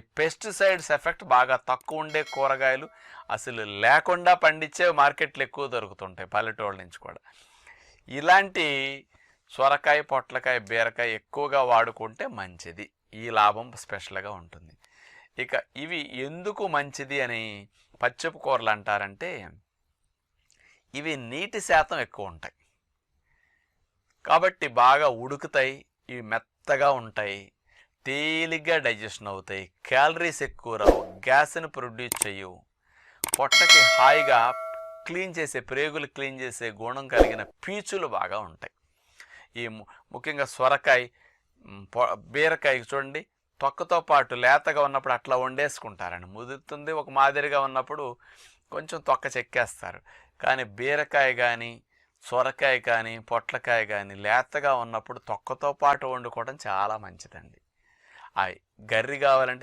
Pesticides effect బాగా తక్కువ ఉండే కూరగాయలు అసలు లేకుండా పండించే మార్కెట్లు ఎక్కువ దొరుకుతుంటాయి పల్లెటూళ్ళ నుంచి కూడా. ఇలాంటి సొరకాయ పొట్లకాయ బీరకాయ ఎక్కువగా వాడుకుంటే మంచిది. ఈ లాభం స్పెషల్గా ఉంటుంది. ఇక ఇవి ఎందుకు మంచిది అని పచ్చపు కూరలు అంటారంటే ఇవి నీటి శాతం ఎక్కువ ఉంటాయి. కాబట్టి బాగా ఉడుకుతాయి ఇవి మెత్తగా ఉంటాయి తేలిగ్గా డైజెషన్ అవుతాయి. క్యాలరీస్ ఎక్కువ రావు. గ్యాస్ని ప్రొడ్యూస్ చేయవు. పొట్టకి హాయిగా క్లీన్ చేసే ప్రేగులు క్లీన్ చేసే గుణం కలిగిన పీచులు బాగా ఉంటాయి. ఈ ముఖ్యంగా సొరకాయ పొ- బీరకాయ చూడండి. తొక్కతో పాటు లేతగా ఉన్నప్పుడు అట్లా వండేసుకుంటారండి. ముదురుతుంది ఒక మాదిరిగా ఉన్నప్పుడు కొంచెం తొక్క చెక్కేస్తారు. కానీ బీరకాయ కానీ సొరకాయ కానీ పొట్లకాయ కానీ లేతగా ఉన్నప్పుడు తొక్కతో పాటు వండుకోవడం చాలా మంచిదండి. గర్రి కావాలంటే